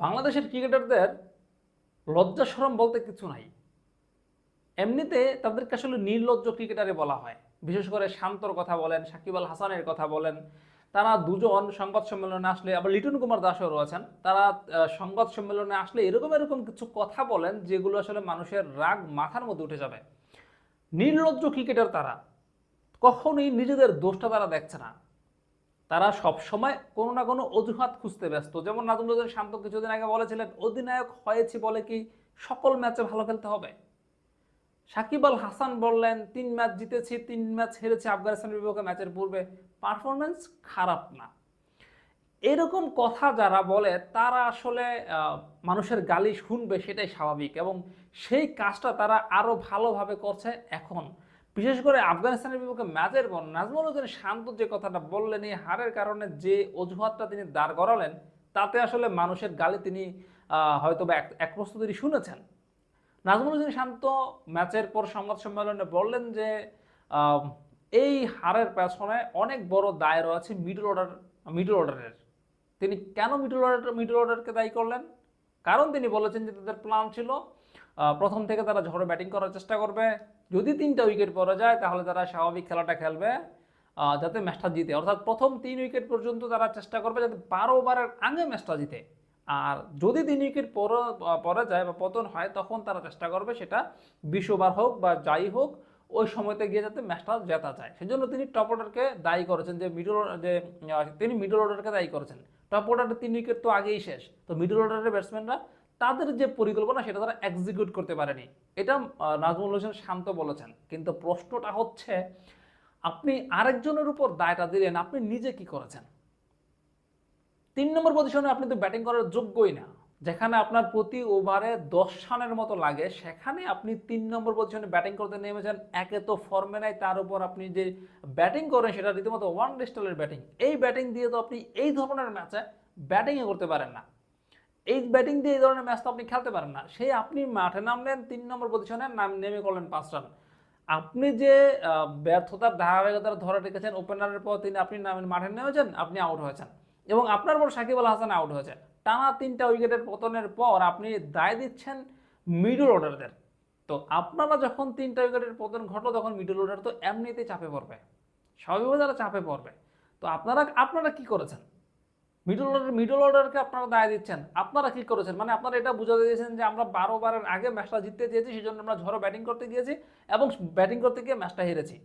বাংলাদেশের ক্রিকেটারদের লজ্জা সরম বলতে কিছু নাই। এমনিতে তাদেরকে আসলে নির্লজ্জ ক্রিকেটারে বলা হয়। বিশেষ করে শান্তর কথা বলেন, সাকিব আল হাসানের কথা বলেন, তারা দুজন সংবাদ সম্মেলনে আসলে আবার লিটন কুমার দাসও রয়েছেন, তারা সংবাদ সম্মেলনে আসলে এরকম এরকম কিছু কথা বলেন যেগুলো আসলে মানুষের রাগ মাথার মধ্যে উঠে যাবে। নির্লজ্জ ক্রিকেটার তারা, কখনোই নিজেদের দোষটা তারা দেখছে না। তারা সব সময় কোনো না কোনো অজুহাত খুঁজতে ব্যস্ত। যেমন নাজমুল হোসেন শান্ত কিছুদিন আগে বলেছিলেন, অধিনায়ক হয়েছি বলে কি সকল ম্যাচে ভালো খেলতে হবে? সাকিব আল হাসান বললেন, তিন ম্যাচ জিতেছি, তিন ম্যাচ হেরেছে, আফগানিস্তানের বিপক্ষে ম্যাচের পূর্বে। পারফরমেন্স খারাপ না। এরকম কথা যারা বলে, তারা আসলে মানুষের গালি শুনবে সেটাই স্বাভাবিক এবং সেই কাজটা তারা আরও ভালোভাবে করছে এখন। বিশেষ করে আফগানিস্তানের বিপক্ষে ম্যাচের পর নাজমুল হোসেন শান্ত যে কথাটা বললেন, এই হারের কারণে যে অজুহাতটা তিনি দাঁড় করালেন, তাতে আসলে মানুষের গালে তিনি হয়তো বা এক- প্রস্তুতি শুনেছেন। নাজমুল হোসেন শান্ত ম্যাচের পর সংবাদ সম্মেলনে বললেন যে এই হারের পেছনে অনেক বড় দায় রয়েছে মিডল অর্ডার মিডল অর্ডারের তিনি কেন মিডল অর্ডার মিডল অর্ডারকে দায়ী করলেন? কারণ তিনি বলেছেন যে তাদের প্ল্যান ছিল প্রথম থেকে তারা ঝড়ে ব্যাটিং করার চেষ্টা করবে। যদি তিনটা উইকেট পড়ে যায়, তাহলে তারা স্বাভাবিক খেলাটা খেলবে যাতে ম্যাচটা জিতে। অর্থাৎ প্রথম তিন উইকেট পর্যন্ত তারা চেষ্টা করবে যাতে বারো ওভারের আগে ম্যাচটা জিতে। আর যদি তিন উইকেট পরে পরে যায় বা পতন হয়, তখন তারা চেষ্টা করবে সেটা বিশ ওভার হোক বা যাই হোক, ওই সময়তে গিয়ে যাতে ম্যাচটা জেতা যায়। সেজন্য তিনি টপ অর্ডারকে দায়ী করেছেন যে মিডল যে তিনি মিডল অর্ডারকে দায়ী করেছেন। টপ অর্ডারের তিন উইকেট তো আগেই শেষ। তো মিডল অর্ডারের ব্যাটসম্যানরা তাদের যে পরিকল্পনা সেটা তারা এক্সিকিউট করতে পারেনি। এটা নাজমুল হোসেন শান্ত বলেছেন। কিন্তু প্রশ্নটা হচ্ছে, আপনি আরেকজনের উপর দায়টা দিলেন, আপনি নিজে কি করেছেন? তিন নম্বর পজিশনে আপনি তো ব্যাটিং করার যোগ্যই না। যেখানে আপনার প্রতি ওভারে দশ রানের মতো লাগে, সেখানে আপনি তিন নম্বর পজিশনে ব্যাটিং করতে নেমেছেন। একে তো ফর্মে নাই, তার উপর আপনি যে ব্যাটিং করেন, সেটা রীতিমতো ওয়ান ডে স্টলের ব্যাটিং এই ব্যাটিং দিয়ে তো আপনি এই ধরনের ম্যাচে ব্যাটিংয়ে করতে পারেন না। এই ব্যাটিং দিয়ে এই ধরনের ম্যাচ তো আপনি খেলতে পারেন না। সেই আপনি মাঠে নামলেন, তিন নম্বর পজিশনে নাম নেমে করলেন পাঁচ রান আপনি যে ব্যর্থতার ধারাবাহিকতা ধরে রেখেছেন ওপেনারের পর তিনি আপনি নামেন মাঠে নেমেছেন, আপনি আউট হয়েছেন। এবং আপনার পর সাকিব আল হাসান আউট হয়েছে। টানা তিনটা উইকেটের পতনের পর আপনি দায় দিচ্ছেন মিডল অর্ডারদের তো আপনারা যখন তিনটা উইকেটের পতন ঘটলো, তখন মিডল অর্ডার তো এমনিতেই চাপে পড়বে। স্বাভাবিকভাবে তারা চাপে পড়বে। তো আপনারা আপনারা কি করেছেন? মিডল অর্ডার মিডল অর্ডারকে আপনারা দায় দিচ্ছেন। আপনারা কি করেছেন? মানে আপনারা এটা বুঝাতে দিয়েছেন যে আমরা বারো বারের আগে ম্যাচটা জিততে চেয়েছি সেই জন্য আমরা ঝড়ো ব্যাটিং করতে গিয়েছি এবং ব্যাটিং করতে গিয়ে ম্যাচটা হেরেছি।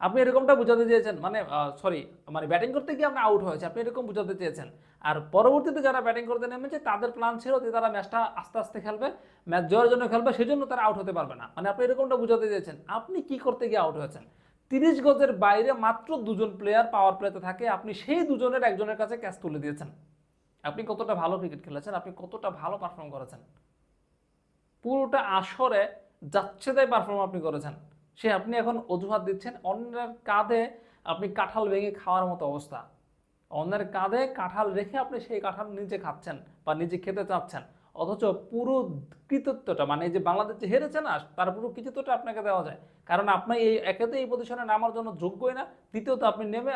আপনি এরকমটা বুঝাতে চেয়েছেন? মানে সরি মানে ব্যাটিং করতে গিয়ে আমরা আউট হয়েছে। আপনি এরকম বুঝাতে চেয়েছেন। আর পরবর্তীতে যারা ব্যাটিং করতে নেমেছে, তাদের প্ল্যান ছিল যে তারা ম্যাচটা আস্তে আস্তে খেলবে, ম্যাচ জয়ের জন্য খেলবে, সেজন্য তারা আউট হতে পারবে না। মানে আপনি এরকমটা বুঝাতে চেয়েছেন। আপনি কি করতে গিয়ে আউট হয়েছেন? তিরিশ গজের বাইরে মাত্র দুজন প্লেয়ার পাওয়ার প্লেতে থাকে। আপনি সেই দুজনের একজনের কাছে ক্যাচ তুলে দিয়েছেন। আপনি কতটা ভালো ক্রিকেট খেলেছেন, আপনি কতটা ভালো পারফর্ম করেছেন। পুরোটা আসরে যাচ্ছে তাই পারফর্ম আপনি করেছেন। সে আপনি এখন অজুহাত দিচ্ছেন, অন্যের কাঁধে আপনি কাঁঠাল ভেঙে খাওয়ার মতো অবস্থা। অন্যের কাঁধে কাঁঠাল রেখে আপনি সেই কাঁঠাল নিজে খাচ্ছেন বা নিজে খেতে চাচ্ছেন। অথচ পুরো কৃতিত্বটা মানে যে বাংলাদেশ যে হেরেছে না, তার পুরো কৃতিত্বটা আপনাকে দেওয়া যায়। কারণ আপনি এই একে তো এই পজিশনে নামার জন্য যোগ্যই না। দ্বিতীয়ত আপনি নেমে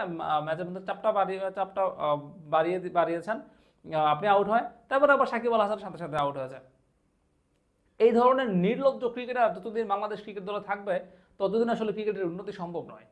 ম্যাচের মধ্যে চাপটা বাড়িয়ে চাপটা বাড়িয়ে বাড়িয়েছেন আপনি আউট হয়। তারপরে আবার সাকিব আল হাসান সাথে সাথে আউট হয়ে যায়। এই ধরনের নির্লজ্জ ক্রিকেটার যতদিন বাংলাদেশ ক্রিকেট দলে থাকবে, ততদিন আসলে ক্রিকেটের উন্নতি সম্ভব নয়।